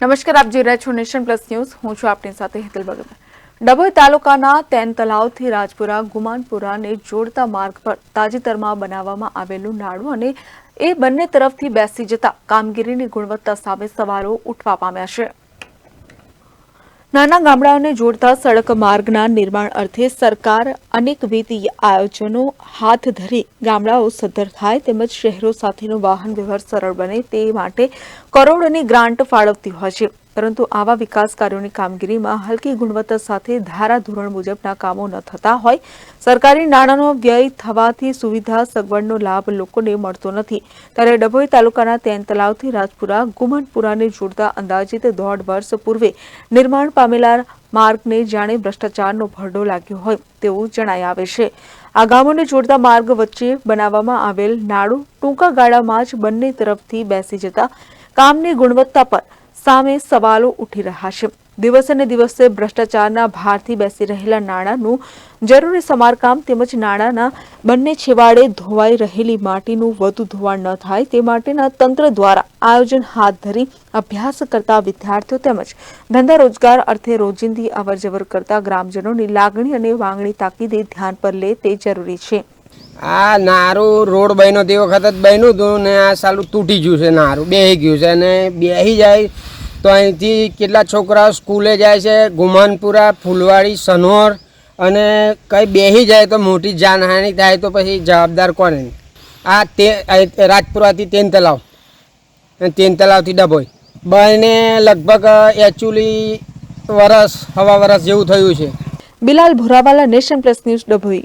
નમસ્કાર, આપ જોઈ રહ્યા છો નેશન પ્લસ ન્યૂઝ. હું છું આપની સાથે હેતલ ભગત ડભોઈ તાલુકાના તેન તલાવથી રાજપુરા, ગુમાનપુરાને જોડતા માર્ગ પર તાજેતરમાં બનાવવામાં આવેલું નાળું અને એ બંને તરફથી બેસી જતા કામગીરીની ગુણવત્તા સામે સવાલો ઉઠવા પામ્યા છે. નાના ગામડાઓને જોડતા સડક માર્ગના નિર્માણ અર્થે સરકાર અનેકવિધ આયોજનો હાથ ધરી ગામડાઓ સદ્ધર થાય તેમજ શહેરો સાથેનો વાહન વ્યવહાર સરળ બને તે માટે કરોડોની ગ્રાન્ટ ફાળવતી હોય છે. પરંતુ આવા વિકાસ કાર્યોની કામગીરીમાં હલકી ગુણવત્તા સાથે ધારાધોરણ મુજબના કામો ન થતા હોય, સરકારી નાણાંનો વ્યય થવાથી સુવિધા સગવડનો લાભ લોકોને મળતો નથી. ત્યારે ડભોઈ તાલુકાના તેન તલાવથી રાજપુરા, ગુમનપુરાને જોડતા અંદાજિત દોઢ વર્ષ પૂર્વે નિર્માણ પામેલા માર્ગને જાણે ભ્રષ્ટાચારનો ભરડો લાગ્યો હોય તેવું જણાઈ આવે છે. આ ગામોને જોડતા માર્ગ વચ્ચે બનાવવામાં આવેલ નાળું ટૂંકા ગાળામાં જ બંને તરફથી બેસી જતા કામની ગુણવત્તા પર સામે સવાલો ઉઠી રહ્યા છે. દિવસે ને દિવસે ભ્રષ્ટાચારના ભારથી બેસી રહેલા નાણાંનું જરૂરી સમારકામ તેમજ નાણાંના બંને છેવાડે ધોવાઈ રહેલી માટીનું વધુ ધોવાણ ન થાય તે માટેના તંત્ર દ્વારા આયોજન હાથ ધરી અભ્યાસ કરતા વિદ્યાર્થીઓ તેમજ ધંધા રોજગાર અર્થે રોજિંદી અવરજવર કરતા ગ્રામજનોની લાગણી અને વાંગણી તાકીદે ધ્યાન પર લે તે જરૂરી છે. આ નારું રોડ બન્યો તે વખત જ બન્યું હતું ને આ સાલું તૂટી ગયું છે નારું, બેહી ગયું છે અને બેહી જાય તો અહીંથી કેટલા છોકરાઓ સ્કૂલે જાય છે? ગુમાનપુરા, ફૂલવાડી, સનોર અને કંઈ બેહી જાય તો મોટી જાનહાનિ થાય તો પછી જવાબદાર કોને આ તે રાજપુરાથી તેન તલાવ. અને તેન તલાવથી ડભોઈ. બંને લગભગ એકચ્યુઅલી વરસ, હવા વરસ જેવું થયું છે. Bilal Bhorawala Nation Plus News Dabhoi.